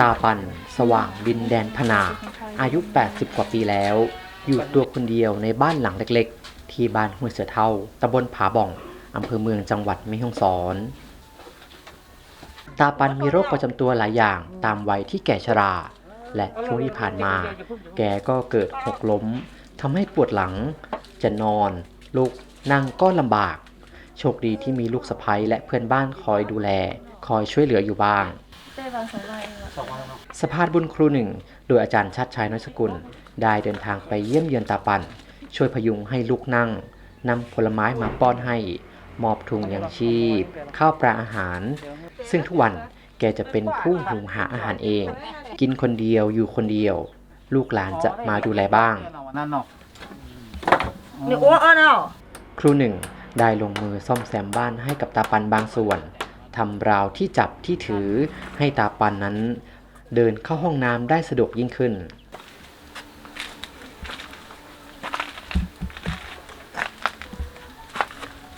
ตาปัน สว่างดินแดนพนา อายุ 80 กว่าปีแล้ว อยู่ตัวคนเดียวในบ้านหลังเล็กๆ ที่บ้านห้วยเสือเท่าตำบลผาบ่องอำเภอเมืองจังหวัดแม่ฮ่องสอน ตาปันมีโรคประจำตัวหลายอย่างตามวัยที่แก่ชรา และช่วงที่ผ่านมา แกก็เกิดหกล้มทำให้ปวดหลัง จะนอน ลุกนั่งก็ลำบาก โชคดีที่มีลูกสะใภ้และเพื่อนบ้านคอยดูแล คอยช่วยเหลืออยู่บ้างสภาพบุญครูหนึ่ง โดยอาจารย์ชัดชัยน้อยสกุล ได้เดินทางไปเยี่ยมเยือนตาปัน ช่วยพยุงให้ลูกนั่งนำผลไม้มาป้อนให้ มอบถุงยางชีพ ข้าวปลาอาหาร ซึ่งทุกวันแกจะเป็นผู้หุงหาอาหารเอง กินคนเดียวอยู่คนเดียว ลูกหลานจะมาดูแลบ้างครูหนึ่ง ได้ลงมือซ่อมแซมบ้านให้กับตาปันบางส่วนทำราวที่จับที่ถือให้ตาปันนั้น เดินเข้าห้องน้ำได้สะดวกยิ่งขึ้น